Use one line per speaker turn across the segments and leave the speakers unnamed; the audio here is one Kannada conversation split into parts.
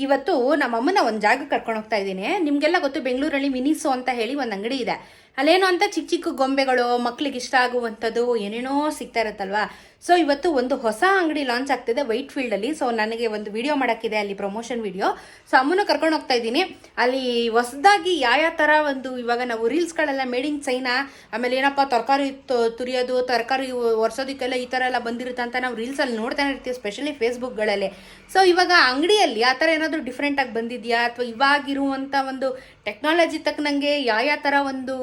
ಇವತ್ತು ನಮ್ಮಮ್ಮನ ಒಂದು ಜಾಗಕ್ಕೆ ಕರ್ಕೊಂಡು ಹೋಗ್ತಾ ಇದ್ದೀನಿ. ನಿಮಗೆಲ್ಲ ಗೊತ್ತು, ಬೆಂಗಳೂರಲ್ಲಿ ಮಿನಿಸೋ ಅಂತ ಹೇಳಿ ಒಂದು ಅಂಗಡಿ ಇದೆ. ಅಲ್ಲೇನು ಅಂತ ಚಿಕ್ಕ ಚಿಕ್ಕ ಗೊಂಬೆಗಳು ಮಕ್ಳಿಗೆ ಇಷ್ಟ ಆಗುವಂಥದ್ದು ಏನೇನೋ ಸಿಗ್ತಾ ಇರುತ್ತಲ್ವಾ? ಸೊ ಇವತ್ತು ಒಂದು ಹೊಸ ಅಂಗಡಿ ಲಾಂಚ್ ಆಗ್ತಿದೆ ವೈಟ್ ಫೀಲ್ಡ್ ಅಲ್ಲಿ. ಸೊ ನನಗೆ ಒಂದು ವಿಡಿಯೋ ಮಾಡೋಕ್ಕಿದೆ ಅಲ್ಲಿ ಪ್ರಮೋಷನ್ ವಿಡಿಯೋ ಸೊ ಅಮ್ಮನ ಕರ್ಕೊಂಡು ಹೋಗ್ತಾ ಇದ್ದೀನಿ. ಅಲ್ಲಿ ಹೊಸದಾಗಿ ಯಾವ ಥರ ಒಂದು ಇವಾಗ ನಾವು ರೀಲ್ಸ್ಗಳೆಲ್ಲ ಮೇಡ್ ಇನ್ ಚೈನಾ ಆಮೇಲೆ ಏನಪ್ಪ ತರಕಾರಿ ತುರಿಯೋದು, ತರಕಾರಿ ಒರೆಸೋದಕ್ಕೆಲ್ಲ ಈ ಥರ ಎಲ್ಲ ಬಂದಿರುತ್ತೆ ಅಂತ ನಾವು ರೀಲ್ಸಲ್ಲಿ ನೋಡ್ತಾನೆ ಇರ್ತೀವಿ ಸ್ಪೆಷಲಿ ಫೇಸ್ಬುಕ್ಗಳಲ್ಲಿ ಸೊ ಇವಾಗ ಅಂಗಡಿಯಲ್ಲಿ ಆ ಥರ ಏನಾದರೂ ಡಿಫ್ರೆಂಟಾಗಿ ಬಂದಿದೆಯಾ? ಅಥವಾ ಇವಾಗಿರುವಂಥ ಒಂದು ಟೆಕ್ನಾಲಜಿ ತಕ್ಕನಂಗೆ ಯಾವ ಯಾವ ಥರ ಒಂದು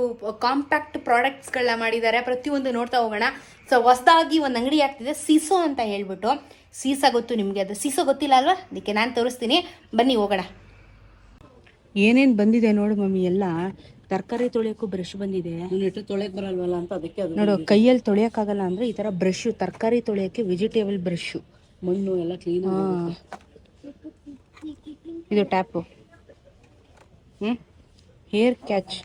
ಕಾಂಪ್ಯಾಕ್ಟ್ ಪ್ರಾಡಕ್ಟ್ಸ್ಗಳನ್ನ ಮಾಡಿದ್ದಾರೆ. ಪ್ರತಿಯೊಂದು ನೋಡ್ತಾ ಹೋಗೋಣ. ಸೊ ಹೊಸದಾಗಿ ಒಂದು ಅಂಗಡಿ ಆಗ್ತಿದೆ. ಸೀಸೋ ಅಂತ ಹೇಳ್ಬಿಟ್ಟು. ಸೀಸ ಗೊತ್ತು ನಿಮಗೆ ಅದು. ಸೀಸೋ ಗೊತ್ತಿಲ್ಲ ಅಲ್ವಾ? ಅದಕ್ಕೆ ನಾನು ತೋರಿಸ್ತೀನಿ. ಬನ್ನಿ ಹೋಗೋಣ. ಏನೇನು ಬಂದಿದೆ ನೋಡು ಮಮ್ಮಿ ಎಲ್ಲ. ತರಕಾರಿ ತೊಳೆಯೋಕ್ಕೂ ಬ್ರಷ್ ಬಂದಿದೆ.
ತೊಳೆಕ್ ಬರಲ್ವಲ್ಲ ಅಂತ ಅದಕ್ಕೆ ಅದು
ನೋಡು ಕೈಯಲ್ಲಿ ತೊಳೆಯೋಕ್ಕಾಗಲ್ಲ ಅಂದರೆ ಈ ಥರ ಬ್ರಷ್ ತರಕಾರಿ ತೊಳೆಯೋಕ್ಕೆ ವೆಜಿಟೇಬಲ್ ಬ್ರಷ್
ಮಣ್ಣು ಎಲ್ಲ ಕ್ಲೀನ್
ಇದು ಟ್ಯಾಪು ಹ್ಞೂ ಹೇರ್ ಕ್ಯಾಚ್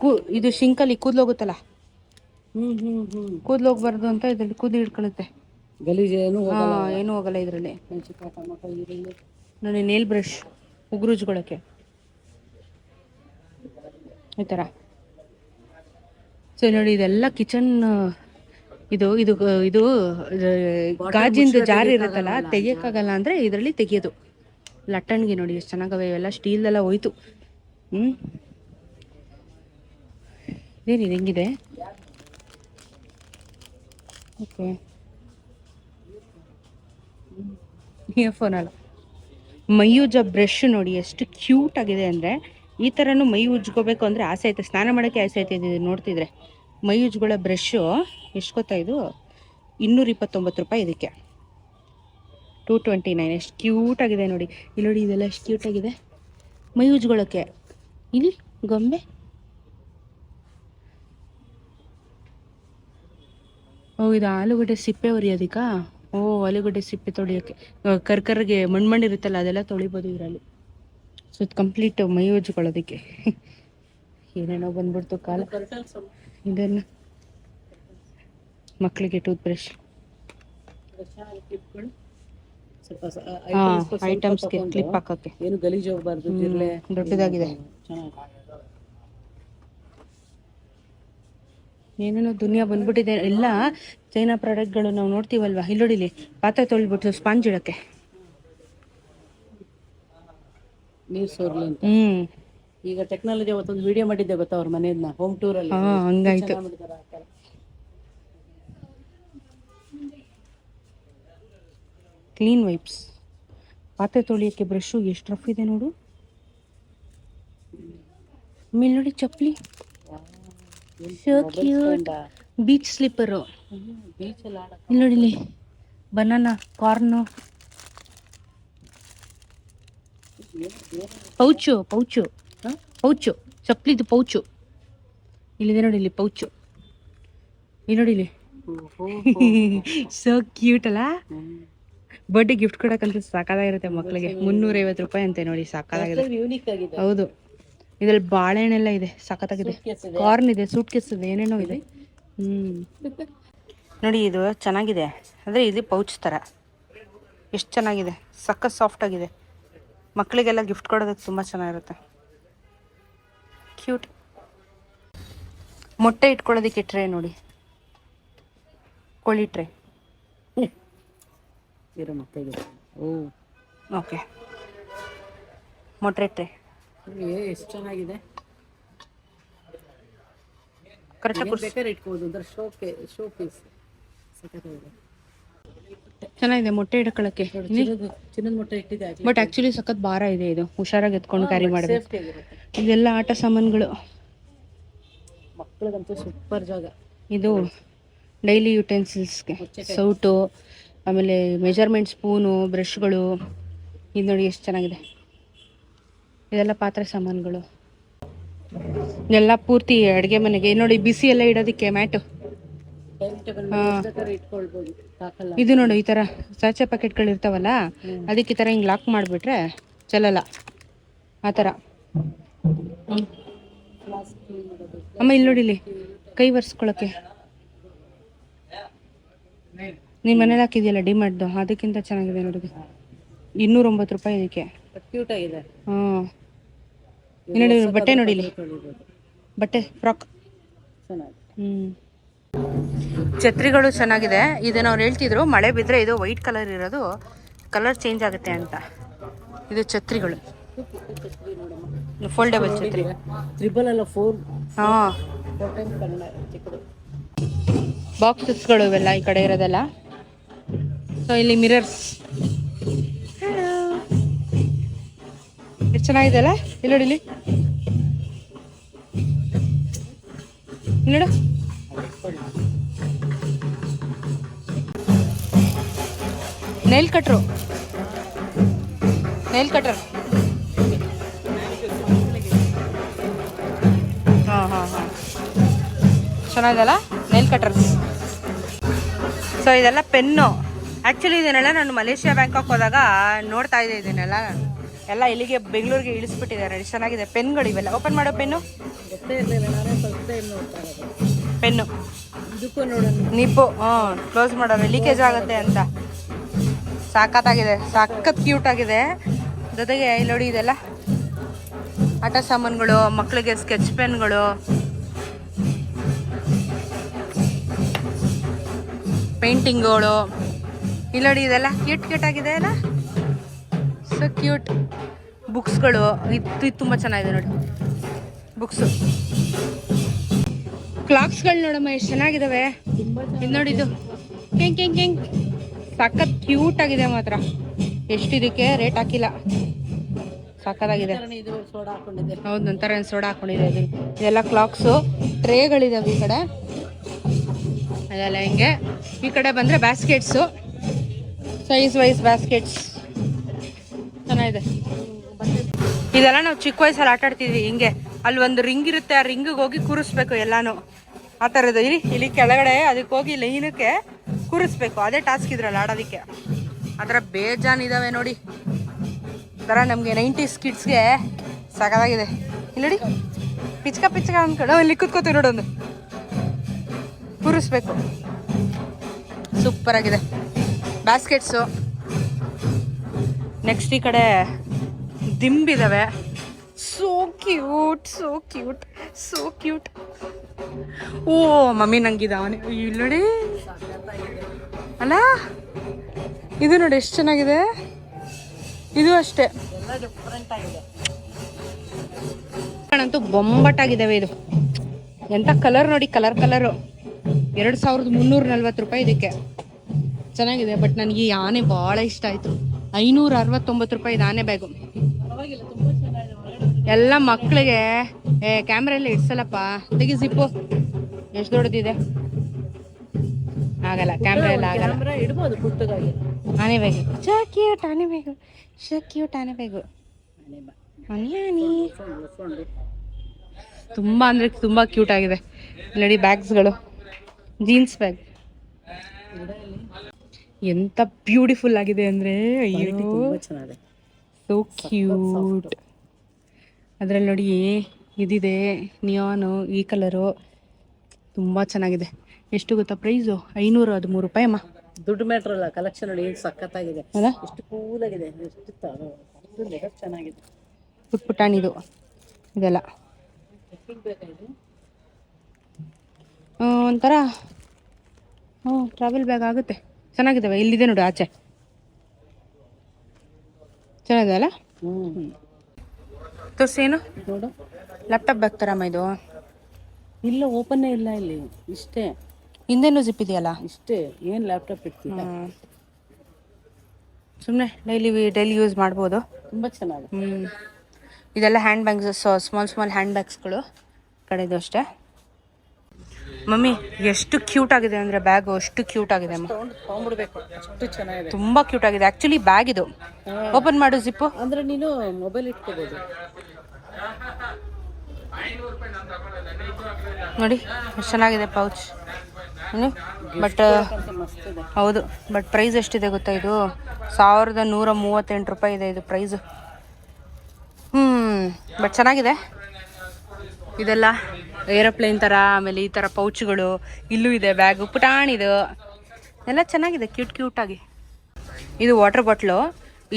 ಕೂ ಇದು ಶಿಂಕಲ್ಲಿ ಕೂದಲು ಹೋಗುತ್ತಲ್ಲ
ಹ್ಮ್ ಹ್ಮ್ ಹ್ಮ್.
ಕೂದಲು ಹೋಗ್ಬಾರ್ದು ಅಂತ ಇದ್ರಲ್ಲಿ ಕೂದಲು ಹಿಡ್ಕೊಳ್ಳುತ್ತೆ
ಗಲೀಜು ಏನು
ಹಾಂ ಏನೂ ಹೋಗಲ್ಲ ಇದರಲ್ಲಿ.
ನಾನು ಟೊಮೊಟೊ ಈರುಳ್ಳಿ
ನೋಡಿ ನೇಲ್ ಬ್ರಷ್ ಉಗುರುಜ್ಗೊಳಕ್ಕೆ. ಈ ಥರ. ಸೊ ನೋಡಿ ಇದೆಲ್ಲ ಕಿಚನ್ ಇದು ಇದು ಇದು ಗಾಜಿಂದ ಜಾರಿ ಇರುತ್ತಲ್ಲ ತೆಗಿಯಕ್ಕಾಗಲ್ಲ ಅಂದ್ರೆ ಇದರಲ್ಲಿ ತೆಗಿಯೋದು. ಲಟ್ಟಣಿಗೆ ನೋಡಿ ಎಷ್ಟು ಚೆನ್ನಾಗವೆ ಇವೆಲ್ಲ ಸ್ಟೀಲ್ದೆಲ್ಲ ಹೋಯ್ತು. ಹ್ಮ್ ಇದು ಹೆಂಗಿದೆ ಓಕೆ ಇಯರ್ಫೋನ್ ಅಲ್ಲ. ಮೈ ಉಜ್ಜ ಬ್ರಷ್ ನೋಡಿ ಎಷ್ಟು ಕ್ಯೂಟ್ ಆಗಿದೆ ಅಂದರೆ ಈ ಥರನೂ ಮೈ ಉಜ್ಕೋಬೇಕು ಅಂದರೆ ಆಸೆ ಐತೆ. ಸ್ನಾನ ಮಾಡೋಕ್ಕೆ ಆಸೆ ಐತೆ ಇದು ನೋಡ್ತಿದ್ರೆ. ಮೈ ಉಜ್ಗಳ ಬ್ರಷ್ಷು ಎಷ್ಟು ಗೊತ್ತಾ ಇದು? ಇನ್ನೂರ ಇಪ್ಪತ್ತೊಂಬತ್ತು ರೂಪಾಯಿ ಇದಕ್ಕೆ. ಟೂ ಟ್ವೆಂಟಿ ನೈನ್ ಎಷ್ಟು ಕ್ಯೂಟ್ ಆಗಿದೆ ನೋಡಿ. ಇಲ್ಲಿ ನೋಡಿ ಇದೆಲ್ಲ ಎಷ್ಟು ಕ್ಯೂಟ್ ಆಗಿದೆ. ಮೈ ಉಜ್ಕೊಳ್ಳೋಕ್ಕೆ ಇಲ್ಲಿ, ಗೊಂಬೆ. ಓ ಇದು ಆಲೂಗಡ್ಡೆ ಸಿಪ್ಪೆ ಒರಿಯೋದಿಕ್ಕಾ? ಓ ಆಲೂಗಡ್ಡೆ ಸಿಪ್ಪೆ ತೊಳಿಯೋಕ್ಕೆ ಕರ್ಕರ್ಗೆ ಮಣ್ಣು ಮಣ್ಣು ಇರುತ್ತಲ್ಲ ಅದೆಲ್ಲ ತೊಳಿಬೋದು ಇದರಲ್ಲಿ. ಸೊ ಇದು ಕಂಪ್ಲೀಟ್ ಮೈ ಉಜ್ಕೊಳ್ಳೋದಕ್ಕೆ. ಏನೇನೋ ಬಂದ್ಬಿಡ್ತು ಕಾಲ. ಇದನ್ನು ಮಕ್ಕಳಿಗೆ ಟೂತ್ ಬ್ರಷ್ ಐಟಮ್ಸ್ಗೆ ಕ್ಲಿಪ್ ಹಾಕೋಕ್ಕೆ
ಏನು ಗಲೀಜು ಹೋಗ್ಬಾರ್ದು
ದೊಡ್ಡದಾಗಿದೆ.
ಚೆನ್ನಾಗಿ.
ಏನೇನೋ ದುನಿಯಾ ಬಂದ್ಬಿಟ್ಟಿದೆ ಎಲ್ಲ ಚೈನಾ ಪ್ರಾಡಕ್ಟ್ಗಳು ನಾವು ನೋಡ್ತೀವಲ್ವಾ? ಇಲ್ಲೊಡಿಲಿ ಪಾತ್ರೆ ತೊಳ್ಬಿಟ್ಟು ಸ್ಪಾಂಜ್ ಇಡಕ್ಕೆ.
ನೀರ್ ಸೋರ್ಲಿ ಅಂತ.
ಹ್ಮ್.
ಈಗ ಟೆಕ್ನಾಲಜಿ ಅವತ್ತೊಂದು ವಿಡಿಯೋ ಮಾಡಿದ್ದೆ ಗೊತ್ತಾ ಅವ್ರ ಮನೆಯನ್ನ ಹೋಮ್ ಟೂರ್ ಅಲ್ಲಿ.
ಹಾ ಹಂಗಾಯ್ತು. ಕ್ಲೀನ್ ವೈಪ್ಸ್ ಪಾತ್ರೆ ತೊಳಿಯೋಕ್ಕೆ ಬ್ರಷ್ ಎಷ್ಟು ರಫ್ ಇದೆ ನೋಡು. ಮೇಲ್ ನೋಡಿ ಚಪ್ಪಲಿ. ಕ್ಯೂಟ್. ಬೀಚ್ ಸ್ಲಿಪ್ಪರು
ನೋಡಿ
ಇಲ್ಲಿ banana corn pouch pouch. Pouch ಚಪ್ಪಲಿದು pouch. ಇಲ್ಲಿದೆ ನೋಡಿ ಇಲ್ಲಿ ಪೌಚು. ಇಲ್ಲಿ ನೋಡಿ ಇಲ್ಲಿ. ಸೊ ಕ್ಯೂಟ್ ಅಲ್ಲ. ಬರ್ಡೇ ಗಿಫ್ಟ್ ಕೊಡಕ್ಕಂತ ಸಾಕಾಗಿರುತ್ತೆ ಮಕ್ಕಳಿಗೆ. ಮುನ್ನೂರೈವತ್ತು ರೂಪಾಯಿ ಅಂತೆ ನೋಡಿ ಸಾಕಾಗಿದೆ ಹೌದು. ಇದ್ರಲ್ಲಿ ಬಾಳೆಹಣ್ಣೆಲ್ಲ ಇದೆ ಸಖತ್ತಾಗಿದೆ. ಕಾರ್ನ್ ಇದೆ. ಸೂಟ್ ಕೇಸ್ ಇದೆ ಏನೇನೋ ಇದೆ. ಹ್ಮ್. ನೋಡಿ ಇದು ಚೆನ್ನಾಗಿದೆ. ಅಂದರೆ ಇದು ಪೌಚ್ ಥರ ಎಷ್ಟು ಚೆನ್ನಾಗಿದೆ. ಸಖತ್ ಸಾಫ್ಟ್ ಆಗಿದೆ. ಮಕ್ಕಳಿಗೆಲ್ಲ ಗಿಫ್ಟ್ ಕೊಡೋದಕ್ಕೆ ತುಂಬ ಚೆನ್ನಾಗಿರುತ್ತೆ. ಕ್ಯೂಟ್ ಮೊಟ್ಟೆ ಇಟ್ಕೊಳ್ಳೋದಕ್ಕೆ ಟ್ರೇ ನೋಡಿ. ಕೋಳಿ ಟ್ರೇ ಓಕೆ ಮೊಟ್ಟೆ ಟ್ರೇ
ಎಷ್ಟು ಚೆನ್ನಾಗಿದೆ.
ಕರೆಕ್ಟಾಗಿ
ಬೇಕಾದ್ರೆ ಅಂದ್ರೆ ಶೋ ಪೇ ಶೋ ಪೀಸ್ ಸಖತ್ತಾಗಿದೆ.
ಚೆನ್ನಾಗಿದೆ ಮೊಟ್ಟೆ ಇಟ್ಕೊಳಕ್ಕೆ
ಚಿನ್ನದ ಮೊಟ್ಟೆ ಇಟ್ಟಿದೆ
ಬಟ್ ಆಕ್ಚುಲಿ ಸಖತ್ ಭಾರ ಇದೆ ಇದು. ಹುಷಾರಾಗಿ ಎತ್ಕೊಂಡು ಕ್ಯಾರಿ ಮಾಡಬೇಕು ಇದೆಲ್ಲ ಆಟ ಸಾಮಾನುಗಳು.
ಮಕ್ಕಳಿಗಂತೂ ಸೂಪರ್ ಜಾಗ.
ಇದು ಡೈಲಿ ಯುಟೆನ್ಸಿಲ್ಸ್ಗೆ. ಸೌಟು ಆಮೇಲೆ ಮೆಜರ್ಮೆಂಟ್ ಸ್ಪೂನು ಬ್ರಷ್ಗಳು. ಇದು ನೋಡಿ ಎಷ್ಟು ಚೆನ್ನಾಗಿದೆ. ಇದೆಲ್ಲ ಪಾತ್ರೆ ಸಾಮಾನುಗಳು. ಎಲ್ಲ ಪೂರ್ತಿ ಅಡುಗೆ ಮನೆಗೆ. ನೋಡಿ ಬಿಸಿ ಎಲ್ಲ ಇಡೋದಕ್ಕೆ ಮ್ಯಾಟು. ಇದು ನೋಡು ಈ ಥರ ಸಾಚೆ ಪ್ಯಾಕೆಟ್ಗಳು ಇರ್ತಾವಲ್ಲ ಅದಕ್ಕೆ ಈ ತರ ಹಿಂಗೆ ಲಾಕ್ ಮಾಡಿಬಿಟ್ರೆ ಚಲಲ್ಲ. ಆ
ತರ.
ಅಮ್ಮ ಇಲ್ಲಿ ನೋಡಿ ಇಲ್ಲಿ ಕೈ ಒರೆಸ್ಕೊಳಕ್ಕೆ. ನೀನ್ ಮನೇಲಿ ಹಾಕಿದ್ಯಲ್ಲ ಮಾಡ್ದು ಅದಕ್ಕಿಂತ ಚೆನ್ನಾಗಿದೆ ನೋಡಿ ಇದು. ಇನ್ನೂರ ಒಂಬತ್ತು ರೂಪಾಯಿ ಇದಕ್ಕೆ.
ಕ್ಯೂಟ್ ಆಗಿದೆ.
ನೋಡಿ ಬಟ್ಟೆ ನೋಡಿ ಇಲ್ಲಿ. ಬಟ್ಟೆ ಫ್ರಾಕ್. ಹ್ಮ್. ಛತ್ರಿಗಳು ಚೆನ್ನಾಗಿದೆ. ಇದನ್ನ ಅವ್ರು ಹೇಳ್ತಿದ್ರು ಮಳೆ ಬಿದ್ದರೆ ಇದು ವೈಟ್ ಕಲರ್ ಇರೋದು ಕಲರ್ ಚೇಂಜ್ ಆಗುತ್ತೆ ಅಂತ. ಇದು ಛತ್ರಿಗಳು. ಫೋಲ್ಡಬಲ್ ಛತ್ರಿ.
ತ್ರಿಬಲ್ ಅಲ್ಲ ಫೋರ್.
ಹಾಂ. ಬಾಕ್ಸಸ್ಗಳು ಇವೆಲ್ಲ ಈ ಕಡೆ ಇರೋದೆಲ್ಲ. ಸೊ ಇಲ್ಲಿ ಮಿರರ್ಸ್. ಎಷ್ಟು ಚೆನ್ನಾಗಿದೆ ಅಲ್ಲ? ಇಲ್ಲಿ ನೋಡಿ ಇಲ್ಲಿ. ನೋಡು. ನೈಲ್ ಕಟ್ರು ನೈಲ್ ಕಟ್ರ್ ಹಾಂ ಹಾಂ ಹಾಂ. ಚೆನ್ನಾಗಿದಲ್ಲ ನೈಲ್ ಕಟರ್ಸ್ ಸೊ ಇದೆಲ್ಲ ಪೆನ್ನು. ಆ್ಯಕ್ಚುಲಿ ಇದನ್ನೆಲ್ಲ ನಾನು ಮಲೇಷಿಯಾ ಬ್ಯಾಂಕಾಕ್ ಹೋದಾಗ ನೋಡ್ತಾ ಇದ್ದೆ ಇದನ್ನೆಲ್ಲ ಎಲ್ಲ ಇಲ್ಲಿಗೆ ಬೆಂಗಳೂರಿಗೆ ಇಳಿಸ್ಬಿಟ್ಟಿದ್ದಾರೆ. ಎಷ್ಟು ಚೆನ್ನಾಗಿದೆ. ಪೆನ್ಗಳು ಇವೆಲ್ಲ. ಓಪನ್ ಮಾಡೋ ಪೆನ್ನು? ಪೆನ್ನು. ನಿಪ್ಪು. ಹ್ಞೂ. ಕ್ಲೋಸ್ ಮಾಡೋರು ಲೀಕೇಜ್ ಆಗುತ್ತೆ ಅಂತ. ಸಾಕತ್ತಾಗಿದೆ. ಸಖತ್ ಕ್ಯೂಟ್ ಆಗಿದೆ. ಜೊತೆಗೆ ಇಲ್ಲಿ ನೋಡಿ ಇದೆಲ್ಲ. ಆಟ ಸಾಮಾನುಗಳು ಮಕ್ಕಳಿಗೆ ಸ್ಕೆಚ್ ಪೆನ್ಗಳು ಪೇಂಟಿಂಗ್ಗಳು ಇಲ್ಲಿ ನೋಡಿ ಇದೆಲ್ಲ. ಕ್ಯೂಟ್ ಕ್ಯೂಟ್ ಆಗಿದೆ ಅಲ್ಲ? ಸೊ ಕ್ಯೂಟ್ ಬುಕ್ಸ್ಗಳು ಇತ್ತು ಇದು ತುಂಬ ಚೆನ್ನಾಗಿದೆ ನೋಡಿ. ಬುಕ್ಸು ಕ್ಲಾಕ್ಸ್ಗಳು ನೋಡಮ್ಮ, ಎಷ್ಟು ಚೆನ್ನಾಗಿದ್ದಾವೆ ಇದು ನೋಡಿ ಇದು. ಕೆಂಗ್ ಕೆಂಗ್ ಕೆಂಗ್. ಸಖತ್ ಕ್ಯೂಟ್ ಆಗಿದೆ ಮಾತ್ರ. ಎಷ್ಟಿದಕ್ಕೆ ರೇಟ್ ಹಾಕಿಲ್ಲ.
ಹಾಕೊಂಡಿದೆ
ಹೌದು, ನಂತರ ಸೋಡಾ ಹಾಕೊಂಡಿದೆ ಇದು ಇದೆಲ್ಲ ಕ್ಲಾಕ್ಸು ಟ್ರೇಗಳಿದಾವೆ ಈ ಕಡೆ. ಅದೆಲ್ಲ ಹಿಂಗೆ? ಈ ಕಡೆ ಬಂದರೆ ಬ್ಯಾಸ್ಕೆಟ್ಸು ಸೈಜ್ ವೈಸ್ ಬ್ಯಾಸ್ಕೆಟ್ಸ್ ಚೆನ್ನಾಗಿದೆ ಇದೆಲ್ಲ ನಾವು ಚಿಕ್ಕ ವಯಸ್ಸಲ್ಲಿ ಆಟ ಆಡ್ತಿದ್ವಿ, ಹಿಂಗೆ. ಅಲ್ಲಿ ಒಂದು ರಿಂಗ್ ಇರುತ್ತೆ, ಆ ರಿಂಗಿಗೆ ಹೋಗಿ ಕೂರಿಸ್ಬೇಕು ಎಲ್ಲಾನು. ಆ ಥರದ್ದು ಇಲ್ಲಿ ಇಲ್ಲಿ ಕೆಳಗಡೆ ಅದಕ್ಕೆ ಹೋಗಿ ಲೈನಕ್ಕೆ ಕೂರಿಸ್ಬೇಕು. ಅದೇ ಟಾಸ್ಕ್ ಇದ್ರಲ್ಲ ಆಡೋದಕ್ಕೆ. ಅದರ ಬೇಜಾನ್ ಇದಾವೆ ನೋಡಿ. ಥರ ನಮಗೆ ನೈಂಟೀಸ್ ಕಿಡ್ಸ್ಗೆ ಸಾಕಾಗಿದೆ. ಇಲ್ಲಿ ಪಿಚ್ಕ ಪಿಚ್ಕ ಅಂದ್ಕೊಂಡು ಇಲ್ಲಿ ಕೂತ್ಕೋತೀವಿ ನೋಡೊಂದು ಕೂರಿಸ್ಬೇಕು. ಸೂಪರ್ ಆಗಿದೆ. ಬ್ಯಾಸ್ಕೆಟ್ಸು ನೆಕ್ಸ್ಟ್ ಈ ಕಡೆ ದಿಂಬಿದಾವೆ so cute so cute so cute oh, mummy ನಂಗಿದಾವನೆ ಇಲ್ಲಿ ಅಲ್ಲ, ಇದು ನೋಡಿ ಎಷ್ಟು ಚೆನ್ನಾಗಿದೆ. ಇದು ಅಷ್ಟೇ. ಅಂತೂ ಬೊಂಬಟ್ಟಾಗಿದ್ದಾವೆ ಇದು. ಎಂಥ ಕಲರ್ ನೋಡಿ ಕಲರ್ ಕಲರು ಎರಡು ಸಾವಿರದ ಮುನ್ನೂರ ನಲ್ವತ್ತು ರೂಪಾಯಿ ಇದಕ್ಕೆ. ಚೆನ್ನಾಗಿದೆ ಬಟ್ ನನಗೆ ಈ ಆನೆ ಭಾಳ ಇಷ್ಟ ಆಯಿತು. ಐನೂರ ಅರವತ್ತೊಂಬತ್ತು ರೂಪಾಯಿ ಆನೆ ಬ್ಯಾಗು ಎಲ್ಲ ಮಕ್ಕಳಿಗೆ ಏ ಕ್ಯಾಮ್ರಾ ಎಲ್ಲ ಇಡ್ಸಲ್ಲಪ್ಪ. ತೆಗಿ ಜಿಪ್ಪು ಎಷ್ಟು ದೊಡ್ಡದಿದೆ? ಆಗಲ್ಲ ಕ್ಯಾಮ್ರಾ ಎಲ್ಲ ಆಗಲ್ಲ.
ಕ್ಯಾಮ್ರಾ ಇಡ್ಬೋದು ಪುಟ್ಟದಾಗಿ.
ಆನೆ ಬ್ಯಾಗು ಶ ಕ್ಯೂಟ್ ಆನೆ ಬ್ಯಾಗು ಶ ಕ್ಯೂಟ್ ಆನೆ ಬ್ಯಾಗು. ತುಂಬ ಅಂದರೆ ತುಂಬ ಕ್ಯೂಟ್ ಆಗಿದೆ. ನೋಡಿ ಬ್ಯಾಗ್ಸ್ಗಳು ಜೀನ್ಸ್ ಬ್ಯಾಗ್ ಎಂತ ಬ್ಯೂಟಿಫುಲ್ ಆಗಿದೆ ಅಂದ್ರೆ ಅಯ್ಯೋ.
ಚೆನ್ನಾಗಿದೆ.
ಸೋ ಕ್ಯೂಟ್ ಅದ್ರಲ್ಲಿ ನೋಡಿ ಇದಿದೆ ನಿಯಾನು ಈ ಕಲರು ತುಂಬ ಚೆನ್ನಾಗಿದೆ. ಎಷ್ಟು ಗೊತ್ತಾ ಪ್ರೈಸು ಐನೂರ ಹದಿಮೂರು ರೂಪಾಯಿ ಅಮ್ಮ.
ದುಡ್ಡು ಮ್ಯಾಟ್ರ್ ಅಲ್ಲ ಕಲೆಕ್ಷನ್ ನೋಡಿ ಏನು ಸಖತ್ತಾಗಿದೆ.
ಅಲ್ಲ?
ಎಷ್ಟು ಕೂಲ್ ಆಗಿದೆ ಎಷ್ಟು ಚೆನ್ನಾಗಿದೆ.
ಪುಟ್ ಪುಟಾಣಿದು ಇದೆಲ್ಲ. ಒಂಥರ ಹ್ಞೂ ಟ್ರಾವೆಲ್ ಬ್ಯಾಗ್ ಆಗುತ್ತೆ. ಚೆನ್ನಾಗಿದ್ದಾವೆ? ಇಲ್ಲಿದೆ ನೋಡಿ ಆಚೆ. ಚೆನ್ನಾಗಿದೆ ಅಲ್ಲ
ಹ್ಞೂ
ತೋರ್ಸೇನು
ನೋಡು.
ಲ್ಯಾಪ್ಟಾಪ್ ಬ್ಯಾಗ್ ಥರಮ್ಮ ಇದು?
ಇಲ್ಲ ಓಪನ್ನೇ ಇಲ್ಲ ಇಲ್ಲಿ. ಇಷ್ಟೇ.
ಹಿಂದೆನೂ ಜಿಪ್ ಇದೆಯಲ್ಲ?
ಇಷ್ಟೇ. ಏನು ಲ್ಯಾಪ್ಟಾಪ್ ಇರ್ತಿಲ್ಲ
ಸುಮ್ಮನೆ ಡೈಲಿ ಡೈಲಿ ಯೂಸ್ ಮಾಡ್ಬೋದು.
ತುಂಬ ಚೆನ್ನಾಗಿದೆ.
ಹ್ಮ್. ಇದೆಲ್ಲ hand bags small small hand ಬ್ಯಾಗ್ಸ್ಗಳು ಕಡೆದು ಅಷ್ಟೇ. ಮಮ್ಮಿ ಎಷ್ಟು ಕ್ಯೂಟ್ ಆಗಿದೆ ಅಂದರೆ ಬ್ಯಾಗು ಅಷ್ಟು ಕ್ಯೂಟ್ ಆಗಿದೆ
ತುಂಬಾ ತೊಗೊಂಡ್ಬಿಡ್ಬೇಕು. ಅಷ್ಟು ಚೆನ್ನಾಗಿದೆ.
ತುಂಬ ಕ್ಯೂಟ್ ಆಗಿದೆ. ಆ್ಯಕ್ಚುಲಿ ಬ್ಯಾಗ್ ಇದು. ಓಪನ್ ಮಾಡು ಜಿಪ್
ಅಂದ್ರೆ ನೀನು ಮೊಬೈಲ್ ಇಟ್ಕೋಬೋದು.
ನೋಡಿ ಎಷ್ಟು ಚೆನ್ನಾಗಿದೆ ಪೌಚ್ ಬಟ್
ಮಸ್ತ್ ಇದೆ.
ಹೌದು ಬಟ್ ಪ್ರೈಸ್ ಎಷ್ಟಿದೆ ಗೊತ್ತಾ ಇದು? ಸಾವಿರದ ನೂರ ಮೂವತ್ತೆಂಟು ರೂಪಾಯಿ ಇದೆ ಇದು ಪ್ರೈಸ್ ಹ್ಞೂ ಬಟ್ ಚೆನ್ನಾಗಿದೆ. ಇದೆಲ್ಲ ಏರೋಪ್ಲೇನ್ ಥರ ಆಮೇಲೆ ಈ ಥರ ಪೌಚ್ಗಳು ಇಲ್ಲೂ ಇದೆ ಬ್ಯಾಗು ಪುಟಾಣಿದು ಎಲ್ಲ ಚೆನ್ನಾಗಿದೆ ಕ್ಯೂಟ್ ಕ್ಯೂಟಾಗಿ ಇದು ವಾಟರ್ ಬಾಟ್ಲು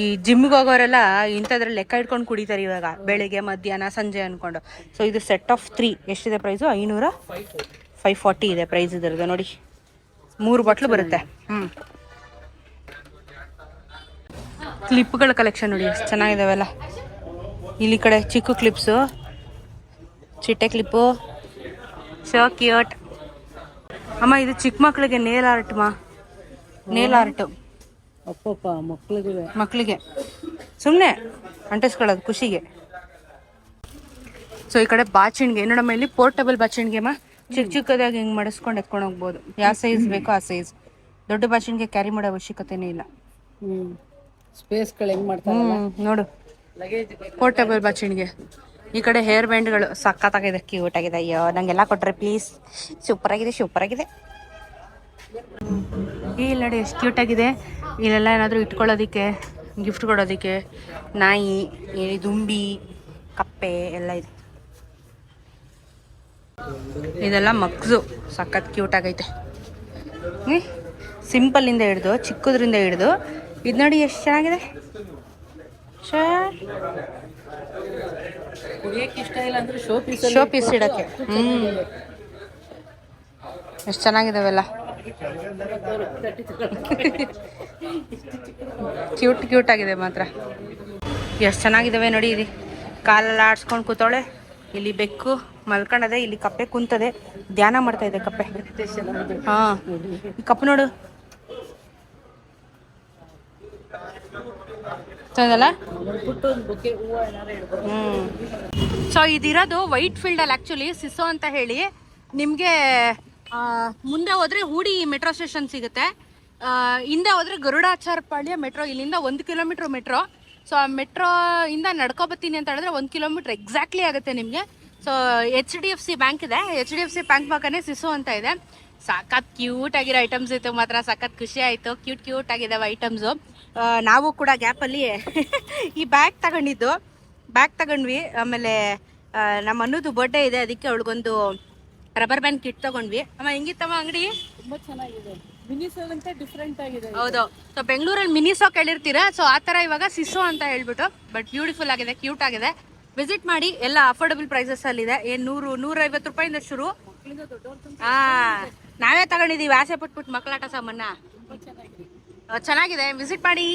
ಈ ಜಿಮ್ಗೆ ಹೋಗೋರೆಲ್ಲ ಇಂಥದ್ರಲ್ಲಿ ಲೆಕ್ಕ ಇಟ್ಕೊಂಡು ಕುಡಿತಾರೆ ಇವಾಗ, ಬೆಳಿಗ್ಗೆ, ಮಧ್ಯಾಹ್ನ, ಸಂಜೆ ಅಂದ್ಕೊಂಡು ಸೊ ಇದು ಸೆಟ್ ಆಫ್ ತ್ರೀ ಎಷ್ಟಿದೆ ಪ್ರೈಸು ಐನೂರ ಫೈವ್ ಫಾರ್ಟಿ ಇದೆ ಪ್ರೈಸ್ ಇದ್ರದ್ದು, ನೋಡಿ. ಮೂರು ಬಾಟ್ಲು ಬರುತ್ತೆ. ಹ್ಞೂ ಕ್ಲಿಪ್ಗಳ ಕಲೆಕ್ಷನ್ ನೋಡಿ, ಎಷ್ಟು ಚೆನ್ನಾಗಿದಾವೆಲ್ಲ. ಇಲ್ಲಿ ಕಡೆ ಚಿಕ್ಕ ಕ್ಲಿಪ್ಸು ಚಿಟ್ಟೆ ಕ್ಲಿಪ್ಪು ಶೋ ಕ್ಯೂಟ್ ಅಮ್ಮ ಇದು ಚಿಕ್ಕ ಮಕ್ಕಳಿಗೆ ನೇಲ್ ಆರ್ಟ್ ಮಾ? ನೇಲ್ ಆರ್ಟ್
ಅಪ್ಪಪ್ಪ ಮಕ್ಕಳಿಗೆ
ಮಕ್ಕಳಿಗೆ ಸುಮ್ಮನೆ ಅಂಟಿಸ್ಕೊಳ್ಳೋದು ಖುಷಿಗೆ. ಸೊ ಈ ಕಡೆ ಬಾಚಣಿಗೆ ನೋಡಮ್ಮ ಇಲ್ಲಿ ಪೋರ್ಟಬಲ್ ಬಾಚಣಿಗೆ ಅಮ್ಮ ಚಿಕ್ಕ ಚಿಕ್ಕದಾಗಿ ಹಿಂಗೆ ಮಾಡಿಸ್ಕೊಂಡು ಎತ್ಕೊಂಡು ಹೋಗ್ಬೋದು. ಯಾವ ಸೈಜ್ ಬೇಕೋ ಆ ಸೈಜ್ ದೊಡ್ಡ ಬಾಚಣಿಗೆ ಕ್ಯಾರಿ ಮಾಡೋ ಅವಶ್ಯಕತೆನೇ ಇಲ್ಲ.
ಹ್ಞೂ ಸ್ಪೇಸ್ಗಳು ಹೆಂಗೆ ಮಾಡ್ತಾರೆ
ನೋಡು. ಪೋರ್ಟಬಲ್ ಬಾಚಿಣ್ಗೆ. ಈ ಕಡೆ ಹೇರ್ ಬ್ಯಾಂಡ್ಗಳು ಸಖತ್ತಾಗಿದೆ ಕ್ಯೂಟ್ ಆಗಿದೆ. ಅಯ್ಯೋ, ನಂಗೆಲ್ಲ ಕೊಟ್ರೆ ಪ್ಲೀಸ್ ಸೂಪರ್ ಆಗಿದೆ ಸೂಪರ್ ಆಗಿದೆ. ಈ ನೋಡಿ ಎಷ್ಟು ಕ್ಯೂಟ್ ಆಗಿದೆ. ಇಲ್ಲೆಲ್ಲ ಏನಾದರೂ ಇಟ್ಕೊಳ್ಳೋದಕ್ಕೆ ಗಿಫ್ಟ್ ಕೊಡೋದಕ್ಕೆ, ನಾಯಿ ದುಂಬಿ, ಕಪ್ಪೆ, ಎಲ್ಲ ಇದೆ. ಇದೆಲ್ಲ ಮಗ್ಸು. ಸಖತ್ ಕ್ಯೂಟ್ ಆಗೈತೆ. ಸಿಂಪಲ್ಲಿಂದ ಹಿಡ್ದು, ಚಿಕ್ಕದ್ರಿಂದ ಹಿಡ್ದು. ಇದು ನೋಡಿ ಎಷ್ಟು ಚೆನ್ನಾಗಿದೆ? ಶಾ
ಶೋ ಪೀಸ್
ಇಡಕ್ಕೆ. ಹ್ಮ್. ಎಷ್ಟು ಚೆನ್ನಾಗಿದಾವೆಲ್ಲ? ಕ್ಯೂಟ್ ಕ್ಯೂಟ್ ಆಗಿದೆ ಮಾತ್ರ. ಎಷ್ಟು ಚೆನ್ನಾಗಿದಾವೆ ನೋಡಿ ಇಲ್ಲಿ. ಕಾಲೆಲ್ಲ ಆಡ್ಸ್ಕೊಂಡು ಕೂತವಳೆ. ಇಲ್ಲಿ ಬೆಕ್ಕು ಮಲ್ಕೊಂಡದೆ ಇಲ್ಲಿ ಕಪ್ಪೆ ಕುಂತದೆ. ಧ್ಯಾನ ಮಾಡ್ತಾ ಇದೆ ಕಪ್ಪೆ. ಹಾ. ಕಪ್ಪು ನೋಡು. ಹ್ಮ್. ಸೊ ಇದಿರೋದು ವೈಟ್ ಫೀಲ್ಡ್ ಅಲ್ಲಿ ಆಕ್ಚುಲಿ ಸಿಸೋ ಅಂತ ಹೇಳಿ ನಿಮಗೆ ಮುಂದೆ ಹೋದ್ರೆ ಹೂಡಿ ಮೆಟ್ರೋ ಸ್ಟೇಷನ್ ಸಿಗುತ್ತೆ. ಹಿಂದೆ ಹೋದ್ರೆ ಗರುಡಾಚಾರಪಾಳ್ಯ ಮೆಟ್ರೋ ಇಲ್ಲಿಂದ ಒಂದು ಕಿಲೋಮೀಟ್ರ್ ಮೆಟ್ರೋ ಸೊ ಆ ಮೆಟ್ರೋ ಇಂದ ನಡ್ಕೊ ಬತ್ತೀನಿ ಅಂತ ಹೇಳಿದ್ರೆ ಒಂದು ಕಿಲೋಮೀಟ್ರ್ ಎಕ್ಸಾಕ್ಟ್ಲಿ ಆಗುತ್ತೆ ನಿಮಗೆ. So H D F C bank ಇದೆ. H D F C bank ಪಕ್ಕನೇ ಸಿಸು ಅಂತ ಇದೆ. ಸಖತ್ ಕ್ಯೂಟ್ ಆಗಿರೋ ಐಟಮ್ಸ್ ಇತ್ತು ಮಾತ್ರ ಸಖತ್ ಖುಷಿ ಆಯಿತು. ಕ್ಯೂಟ್ ಕ್ಯೂಟ್ ಆಗಿದ್ದಾವೆ ಐಟಮ್ಸು ನಾವು ಕೂಡ ಗ್ಯಾಪಲ್ಲಿ ಈ ಬ್ಯಾಗ್ ತಗೊಂಡಿದ್ದು. ಬ್ಯಾಗ್ ತಗೊಂಡ್ವಿ ಆಮೇಲೆ ನಮ್ಮ ಅನ್ನೋದು ಬರ್ಡೇ ಇದೆ ಅದಕ್ಕೆ ಅವಳಿಗೊಂದು ರಬ್ಬರ್ ಬ್ಯಾಂಡ್ ಕಿಟ್ ತಗೊಂಡ್ವಿ. ಅಮ್ಮ ಹೆಂಗಿತ್ತಮ್ಮ ಅಂಗಡಿ?
ತುಂಬಾ ಚೆನ್ನಾಗಿದೆ. ಅಂತ ಡಿಫ್ರೆಂಟ್ ಆಗಿದೆ
ಹೌದು. ಸೊ ಬೆಂಗಳೂರಲ್ಲಿ ಮಿನಿಸೋ ಕೇಳಿರ್ತೀರಾ? ಸೊ ಆ ಥರ ಇವಾಗ ಸಿಸೋ ಅಂತ ಹೇಳ್ಬಿಟ್ಟು ಬಟ್ ಬ್ಯೂಟಿಫುಲ್ ಆಗಿದೆ ಕ್ಯೂಟ್ ಆಗಿದೆ. ವಿಸಿಟ್ ಮಾಡಿ ಎಲ್ಲ ಅಫೋರ್ಡಬಲ್ ಪ್ರೈಸಸ್ ಅಲ್ಲಿ ಇದೆ ಏನ್ ನೂರು ನೂರೈವತ್ತು ರೂಪಾಯಿಂದ ಶುರು. ಹಾ ನಾವೇ ತಗೊಂಡಿದೀವಿ ಆಸೆ ಪಟ್ಬಿಟ್ಟು ಮಕ್ಕಳಾಟ ಸಾಮಾನ.
ತುಂಬಾ ಚೆನ್ನಾಗಿದೆ.
ಆ, ಚೆನ್ನಾಗಿದೆ. ವಿಸಿಟ್ ಮಾಡಿ.